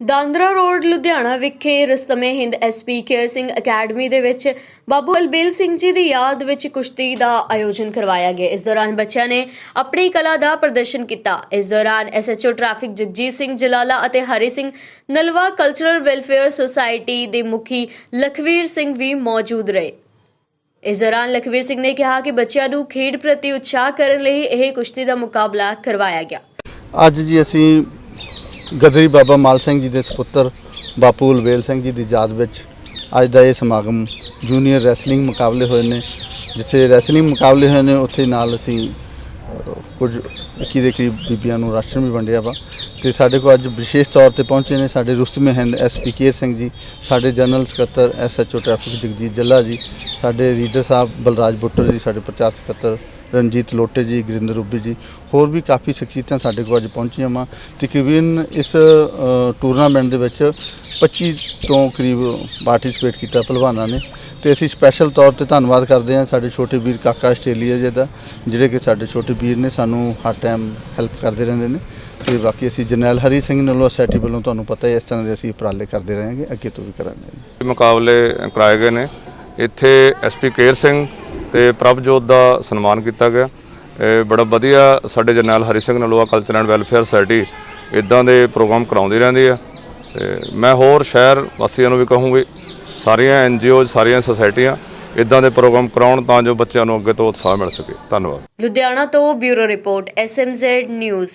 ਦਾਂਦਰਾ road, Ludhiana ਵਿਖੇ ਰਸਤਮੇ Hind SP Kehar Singh academy ਦੇ ਵਿੱਚ ਬਾਬੂ ਅਲਬੇਲ ਸਿੰਘ ਜੀ ਦੀ ਯਾਦ ਵਿੱਚ ਕੁਸ਼ਤੀ ਦਾ ਆਯੋਜਨ ਕਰਵਾਇਆ ਗਿਆ। ਇਸ ਦੌਰਾਨ ਬੱਚਿਆਂ ਨੇ ਆਪਣੀ ਕਲਾ ਦਾ ਪ੍ਰਦਰਸ਼ਨ ਕੀਤਾ। ਇਸ ਦੌਰਾਨ ਐਸਐਚਓ ਟ੍ਰੈਫਿਕ ਜਗਜੀਤ ਸਿੰਘ ਜਲਾਲਾ ਅਤੇ Hari Singh Nalwa cultural welfare society ਦੇ ਮੁਖੀ ਲਖਵੀਰ ਸਿੰਘ ਵੀ ਮੌਜੂਦ ਰਹੇ। ਇਸ ਦੌਰਾਨ ਲਖਵੀਰ ਸਿੰਘ ਨੇ ਕਿਹਾ ਕਿ ਬੱਚਿਆਂ ਨੂੰ ਖੇਡ ਪ੍ਰਤੀ ਉਤਸ਼ਾਹ ਕਰਨ ਲਈ ਇਹ ਕੁਸ਼ਤੀ ਦਾ ਮੁਕਾਬਲਾ ਕਰਵਾਇਆ ਗਿਆ। ਅੱਜ ਜੀ ਅਸੀਂ ਗਦਰੀ ਬਾਬਾ ਮਾਲ ਸਿੰਘ ਜੀ ਦੇ ਸੁਪੁੱਤਰ ਬਾਪੂ ਉਲਵੇਲ ਸਿੰਘ ਜੀ ਦੀ ਯਾਦ ਵਿੱਚ ਅੱਜ ਦਾ ਇਹ ਸਮਾਗਮ ਜੂਨੀਅਰ ਰੈਸਲਿੰਗ ਮੁਕਾਬਲੇ ਹੋਏ ਨੇ, ਜਿੱਥੇ ਰੈਸਲਿੰਗ ਮੁਕਾਬਲੇ ਹੋਏ ਨੇ, ਉੱਥੇ ਨਾਲ ਅਸੀਂ ਕੁਝ 21 ਦੇ ਕਰੀਬ ਬੀਬੀਆਂ ਨੂੰ ਰਾਸ਼ਨ ਵੀ ਵੰਡਿਆ ਵਾ। ਤੇ ਸਾਡੇ ਕੋਲ ਅੱਜ ਵਿਸ਼ੇਸ਼ ਤੌਰ ਤੇ ਪਹੁੰਚੇ ਨੇ ਸਾਡੇ ਰੁਸਤਮੇ ਹਿੰਦ ਐਸਪੀ ਕੇਰ ਸਿੰਘ ਜੀ, ਸਾਡੇ ਜਨਰਲ ਸਕੱਤਰ ਐਸਐਚਓ ਟ੍ਰੈਫਿਕ ਜਗਜੀਤ ਜੱਲਾ ਜੀ, ਸਾਡੇ ਰੀਡਰ ਸਾਹਿਬ ਬਲਰਾਜ ਬੁੱਟਰ ਜੀ, ਸਾਡੇ ਪ੍ਰਚਾਰ ਸਕੱਤਰ ਰਣਜੀਤ ਲੋਟੇ ਜੀ, ਗੁਰਿੰਦਰ ਰੂਬੀ ਜੀ, ਹੋਰ ਵੀ ਕਾਫੀ ਸ਼ਖਸੀਅਤਾਂ ਸਾਡੇ ਕੋਲ ਅੱਜ ਪਹੁੰਚੀਆਂ ਵਾ। ਤਕਰੀਬਨ ਇਸ ਟੂਰਨਾਮੈਂਟ ਦੇ ਵਿੱਚ 25 ਤੋਂ ਕਰੀਬ ਪਾਰਟਿਸਿਪੇਟ ਕੀਤਾ ਪਹਿਲਵਾਨਾਂ ਨੇ। ਤੇ ਅਸੀਂ ਸਪੈਸ਼ਲ ਤੌਰ ਤੇ ਧੰਨਵਾਦ ਕਰਦੇ ਹਾਂ ਸਾਡੇ ਛੋਟੇ ਵੀਰ ਕਾਕਾ ਆਸਟ੍ਰੇਲੀਆ ਜੀ ਦਾ, ਜਿਹੜੇ ਕਿ ਸਾਡੇ ਛੋਟੇ ਵੀਰ ਨੇ, ਸਾਨੂੰ ਹਰ ਟਾਈਮ ਹੈਲਪ ਕਰਦੇ ਰਹਿੰਦੇ ਨੇ। ਤੇ ਬਾਕੀ ਅਸੀਂ ਜਰਨੈਲ ਹਰੀ ਸਿੰਘ ਨਲੋਂ ਸੋਸਾਇਟੀ ਵੱਲੋਂ ਤੁਹਾਨੂੰ ਪਤਾ ਹੈ ਇਸ ਤਰ੍ਹਾਂ ਦੇ ਅਸੀਂ ਉਪਰਾਲੇ ਕਰਦੇ ਰਹਾਂਗੇ, ਅੱਗੇ ਤੋਂ ਵੀ ਕਰਾਂਗੇ। ਮੁਕਾਬਲੇ ਕਰਾਏ ਗਏ ਨੇ। ਇੱਥੇ ਐਸਪੀ ਕੇਰ ਸਿੰਘ ਤੇ ਪ੍ਰਭਜੋਤ ਦਾ ਸਨਮਾਨ ਕੀਤਾ ਗਿਆ। ਇਹ ਬੜਾ ਵਧੀਆ ਸਾਡੇ ਜਰਨੈਲ Hari Singh Nalwa culture and welfare society ਇਦਾਂ ਦੇ ਪ੍ਰੋਗਰਾਮ ਕਰਾਉਂਦੀ ਰਹਿੰਦੀ ਹੈ। ਤੇ ਮੈਂ ਹੋਰ ਸ਼ਹਿਰ ਵਾਸੀਆਂ ਨੂੰ ਵੀ ਕਹੂੰਗੀ, ਸਾਰੀਆਂ ਐਨਜੀਓ ਸਾਰੀਆਂ ਸੁਸਾਇਟੀਆਂ ਇਦਾਂ ਦੇ ਪ੍ਰੋਗਰਾਮ ਕਰਾਉਣ ਤਾਂ ਜੋ ਬੱਚਿਆਂ ਨੂੰ ਅੱਗੇ ਤੋਂ ਉਤਸ਼ਾਹ ਮਿਲ ਸਕੇ। ਧੰਨਵਾਦ। ਲੁਧਿਆਣਾ ਤੋਂ ਬਿਊਰੋ ਰਿਪੋਰਟ ਐਸਐਮਜ਼ੈਡ ਨਿਊਜ਼।